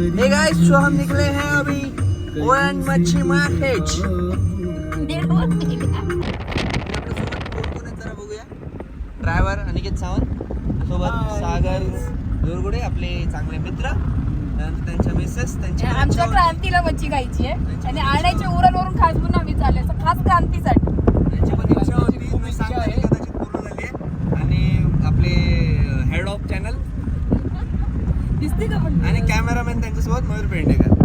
Hey guys so हम निकले हैं अभी ओरन मच्छी मार्केट ड्रायव्हर अनिकेत सावंत सोबत सागर जोरगुडे आपले चांगले मित्र त्यांच्या मिसेस त्यांची आमच्या. क्रांतीला मच्छी खायची आहे. आणि आणायच्या उरणवरून खास म्हणून आम्ही चाललोय असं खास क्रांतीसाठी. त्यांची पण इच्छा होती त्यांच्यासोबत मयूर पेंडेकर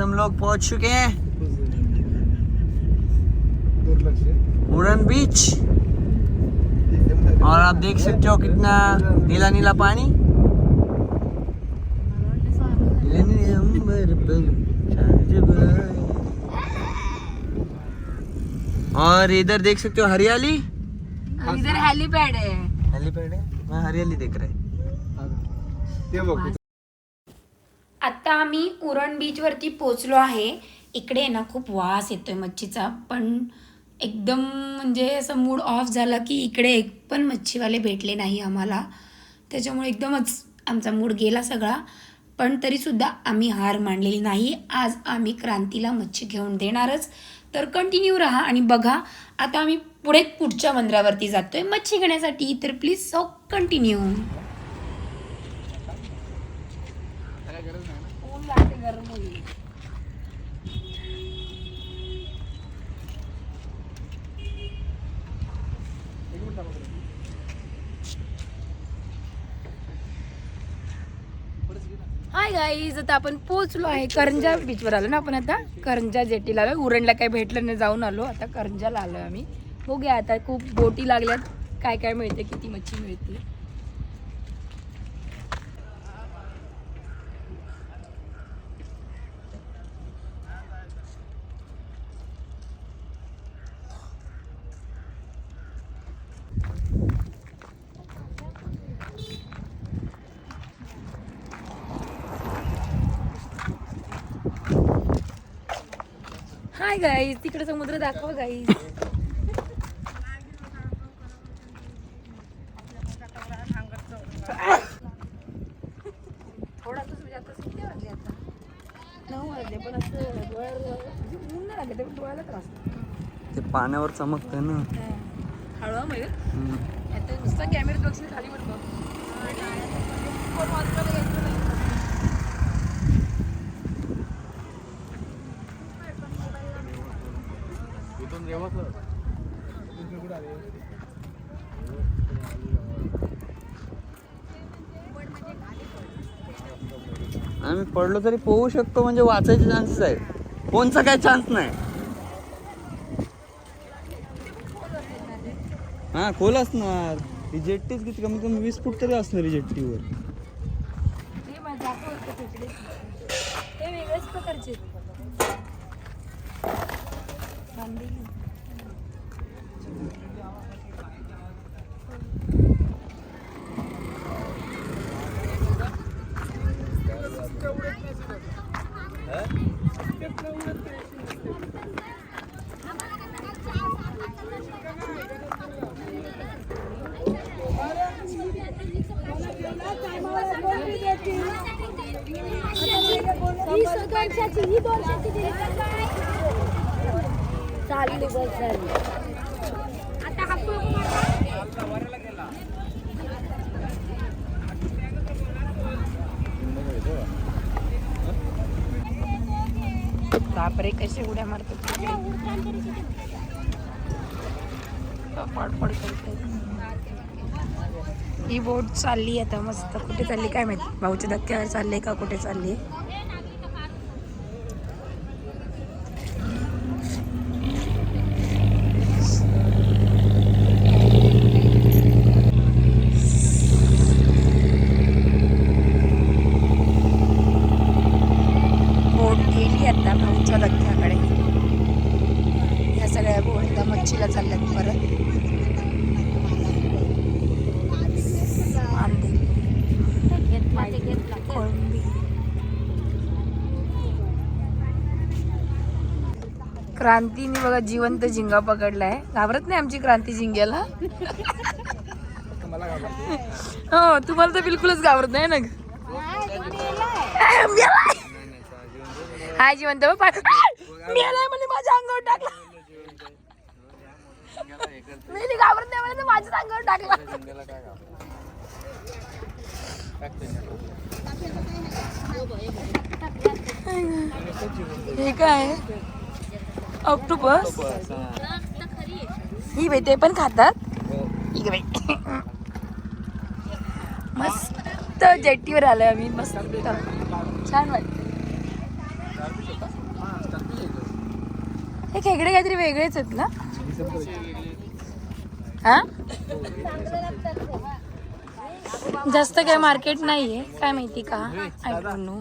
हम लोग पहुँच चुके हैं। उड़न बीच। और आप देख सकते हो कितना नीला नीला पानी। और इधर देख सकते हो हरियाली। इधर हेलीपॅड आहे हेलीपैड है? मैं हरियाली देख रहे आत्ता आम्ही उरण बीचवरती पोचलो आहे. इकडे ना खूप वास येतोय मच्छीचा. पण एकदम म्हणजे असं मूड ऑफ झाला की इकडे एक पण मच्छीवाले भेटले नाही आम्हाला. त्याच्यामुळे एकदमच आमचा मूड गेला सगळा. पण तरीसुद्धा आम्ही हार मांडलेली नाही. आज आम्ही क्रांतीला मच्छी घेऊन देणारच. तर कंटिन्यू राहा आणि बघा आता आम्ही पुढे पुढच्या मंदिरावरती जातो आहे मच्छी घेण्यासाठी तर please so continue hi guys आता आपण पोहोचलो. आहे करंजा बीचवर आलो ना आपण आता. करंजा जेटीला आलो. उरणला काही भेटलं नाही जाऊन आलो. आता करंजाला आलो आम्ही. बघूया आता खूप बोटी लागल्यात. काय काय मिळते किती मच्छी मिळते हाय गाईज तिकडे समुद्र दाखवा गाईज थोडा तसं म्हणजे आता किती वाजले आता नऊ वाजले पण असं डोळ्यावर म्हणजे ऊन नाही लागले पण डोळ्याला त्रास ते पाण्यावर चमकतंय ना. म्हणजे हम्म. आता नुसता बघशील खाली आम्ही पडलो तरी पोहू शकतो म्हणजे वाचायचे चान्सेस आहेत. फोनचा काय चान्स नाही. हा खोल असणार. ही जेट्टीच किती कमी कमी वीस फूट तरी असणार ही जेट्टीवर हे माझं दाखव ते खेकडे. हे वेगळ्याच प्रकारचे आहेत. मांदेली. चालली बस झाली. आता हा बापरे कसे उड्या मारतात. पडपड ही बोट चालली आता मस्त. कुठे चालली काय माहिती? भाऊच्या धक्क्यावर चालले का कुठे चालली बोट गेली आता भाऊच्या धक्क्याकडे ह्या सगळ्या बोट मच्छीला चालल्यात परत आंधे क्रांतीने बघा जिवंत झिंगा पकडलाय. घाबरत नाही आमची क्रांती झिंग्याला? हो तुम्हाला तर बिलकुलच घाबरत नाही ना. हाय जिवंत मेलाय म्हणजे माझ्या अंगावर टाकला. मी घाबरत नाही म्हणजे माझ्याच अंगावर टाकला. हे काय? ऑक्टोपस. ही बाई ते पण खातात. ही बाई. मस्त जेट्टीवर आलोय आम्ही. मस्त. छान वाटत हे खेकडे काहीतरी वेगळेच आहेत ना? हा? जास्त काय मार्केट नाहीये. काय माहिती का? I don't know.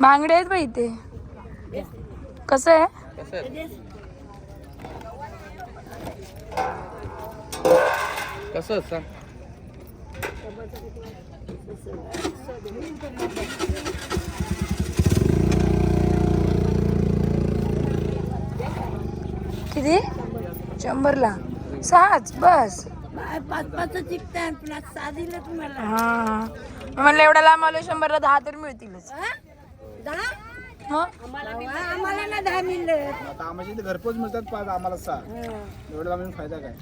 बांगडे आहेत बाई इथे. कसं आहे? कसं सांग. किती? शंभरला. सहाच बस. पाच पाच चिकटान पुन्हा सहा दिलं तुम्हाला. हा म्हणलं एवढा लांब आलो शंभरला दहा तर मिळतीलच. दहा? मग? आम्हाला ना दहा मिळलं. आता आम्हाला इथे घरपोच मिळतात पाच आम्हाला सहा. एवढा आम्ही फायदा काय?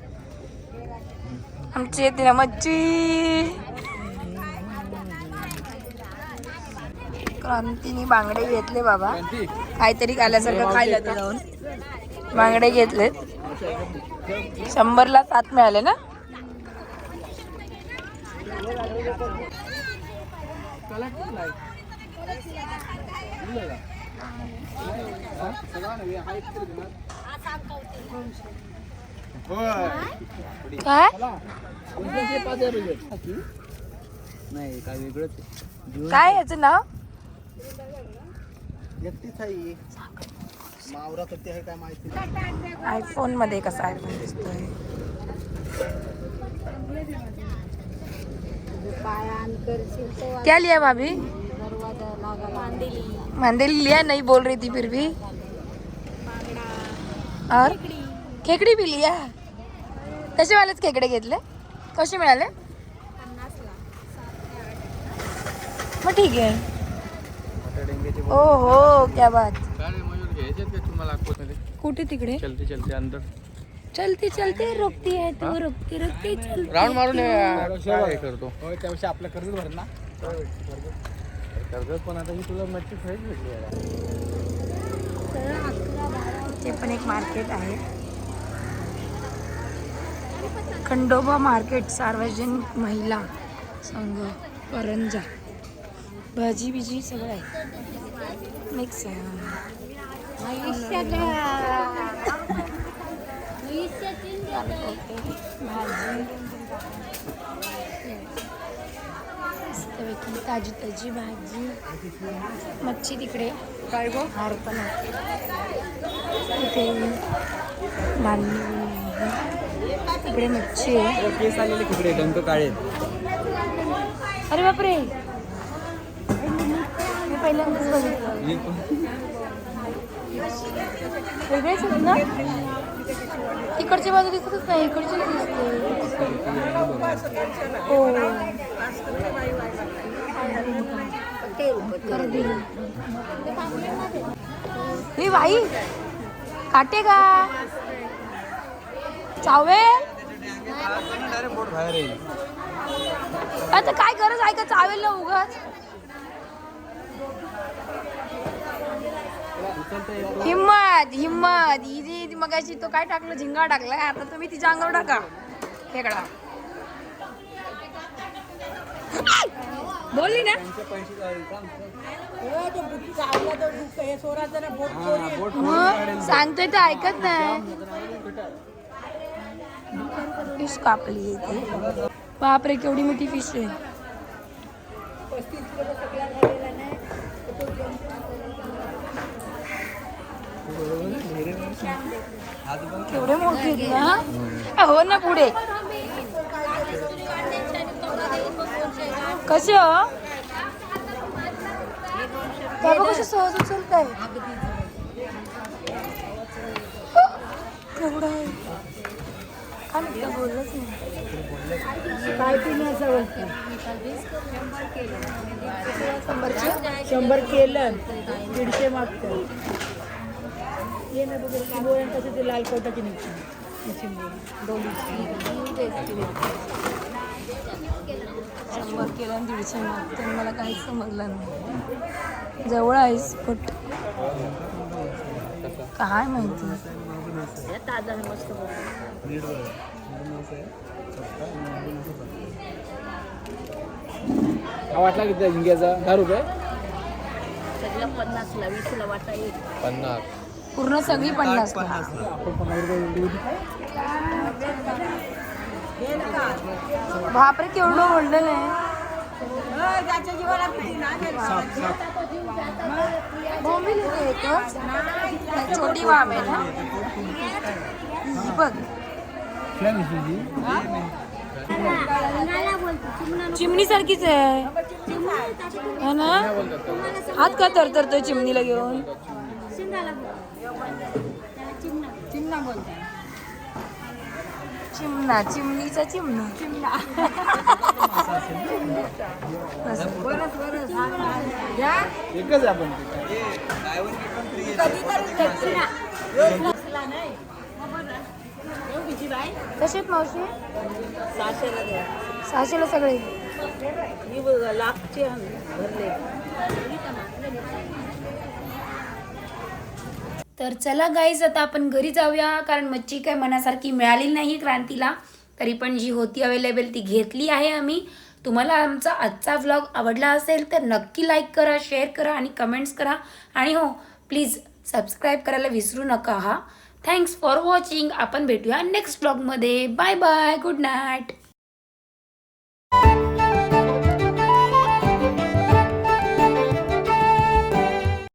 आमची येते ना मच्छी क्रांतीने बांगडे घेतले बाबा. काहीतरी खाल्यासारखं खायला तर जाऊन. बांगडे घेतलेत. शंभरला सात मिळाले ना? काय नाही काय वेगळंच काय याचं नाव एकटीच आहे मावरा कधी आहे काय माहिती नाही. आयफोनमध्ये कसा आयफोन दिसतोय पायान क्या लिया भाभी? मांदेली. मंदिर लिया? नहीं बोल रही थी फिर भी। और? खेकडी. भी लिया? तसे वालेच खेकडे घेतले? कसे मिळाले? मग ठीक आहे. ओ हो क्या बात कुठे तिकडे? चलते चलते अंदर. चलती चलते रुकती है तू रुकती रुकती चलती. राऊंड मारून काय करतो? होय त्यापेक्षा आपलं कर्ज भरत ना. कर्जत पण आता ही तुला मच्छी फ्रेश भेटली ते पण एक मार्केट आहे. खंडोबा मार्केट सार्वजनिक महिला संघ करंजा. भाजी बिजी सगळं आहे. मिक्स आहे. भाजी ताजी ताजी भाजी. मच्छी तिकडे. काय गो? हार पण आहे. इथे. इकडे मच्छी आहे. तिकडे डंक काळे. अरे बापरे! मी पहिल्यांदाच बघितलं. वेगळेच ना? इकडची बाजू दिसतच नाही इकडची दिसते हो. हे बाई काटे का? चावेल? आता काय गरज आहे का चावेल ना उगाच? हिम्मत हिम्मत. इजी मगाशी तो काय टाकलं? झिंगा टाकलाय. आता तुम्ही तिच्या अंगावर टाका. खेकडा. बोलली ना? सांगतोय तर ऐकत नाही. फिश कापली इथे बापरे केवढी मोठी फिश आहे. केवढे मोठे ना? हो ना पुढे. कसे हो? बाबा कसं सहज उचलत आहे आहे. काय म्हणते? बोललंच नाही. काय पिण्याचं बोलतं शंभरची? शंभर केलं. दीडशे मागतं. ये ना बघ बोरण कसं ते लाल कोटाची निघते शंभर केलं आणि दीडशे आणि मला काहीच समजलं नाही. जवळ आहेस पट काय माहिती? ताजा मस्त वाटला किती झिंग्याचा? दहा रुपये? सगळं पन्नासला वीसला वाटा येईल. पन्नास. पूर्ण सगळी पन्नास आपण पन्नास बापरे केवढं ओढलेलं आहे छोटी वाम आहे ना? ही बघ. चिमणी सारखीच आहे. है ना? हात का तरतरतोय चिमणीला घेऊन? चिमणा चिमणीचा चिमणा. चिमणा. एकच आहे आपण कशात मावशी सहाशेला द्या सहाशेला सगळे. ही लाखचे भरले. तर चला गाईज आता आपण घरी जाऊया कारण मच्छी काय मनासारखी मिळाली नाही क्रांतीला. तरी पण जी होती अवेलेबल ती घेतली आहे आम्ही. तुम्हाला आमचा आजचा व्लॉग आवडला असेल तर नक्की लाईक करा शेअर करा आणि कमेंट्स करा. आणि हो प्लीज सबस्क्राईब करायला विसरू नका हा. थँक्स फॉर वॉचिंग आपण भेटूया नेक्स्ट ब्लॉगमध्ये बाय बाय गुड नाईट